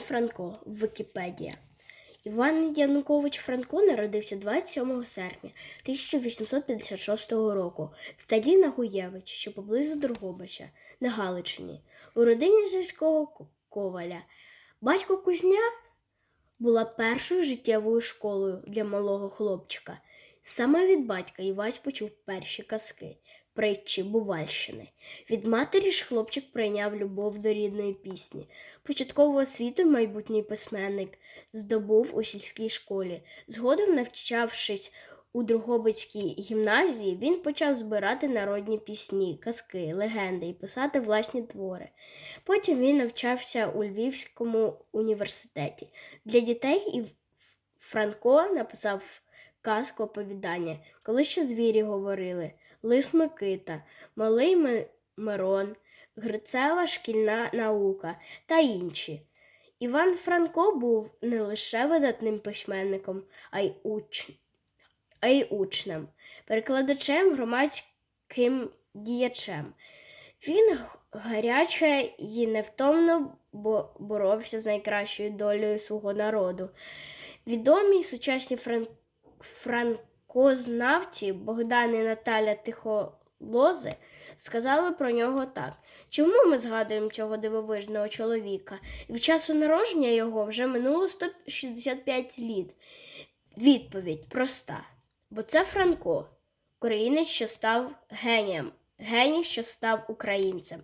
Франко Вікіпедія. Іван Янукович Франко народився 27 серпня 1856 року в селі Нагуєвич, що поблизу Дрогобича, на Галичині, у родині сільського коваля. Батько Кузня була першою життєвою школою для малого хлопчика. Саме від батька Івась почув перші казки, притчі Бувальщини. Від матері ж хлопчик прийняв любов до рідної пісні. Початкову освіту майбутній письменник здобув у сільській школі. Згодом, навчавшись у Другобицькій гімназії, він почав збирати народні пісні, казки, легенди і писати власні твори. Потім він навчався у Львівському університеті. Для дітей і Франко написав казку оповідання, коли ще звірі говорили Лис Микита, Малий Мирон, Грицева шкільна наука та інші. Іван Франко був не лише видатним письменником, а й, уч... а й учнем, перекладачем, громадським діячем. Він гаряче і невтомно боровся з найкращою долею свого народу. Відомі сучасні фран... франкознавці Богдан і Наталя Тихолози сказали про нього так. Чому ми згадуємо цього дивовижного чоловіка? Від часу народження його вже минуло 165 літ. Відповідь проста. Бо це Франко, українець, що став генієм, геній, що став українцем.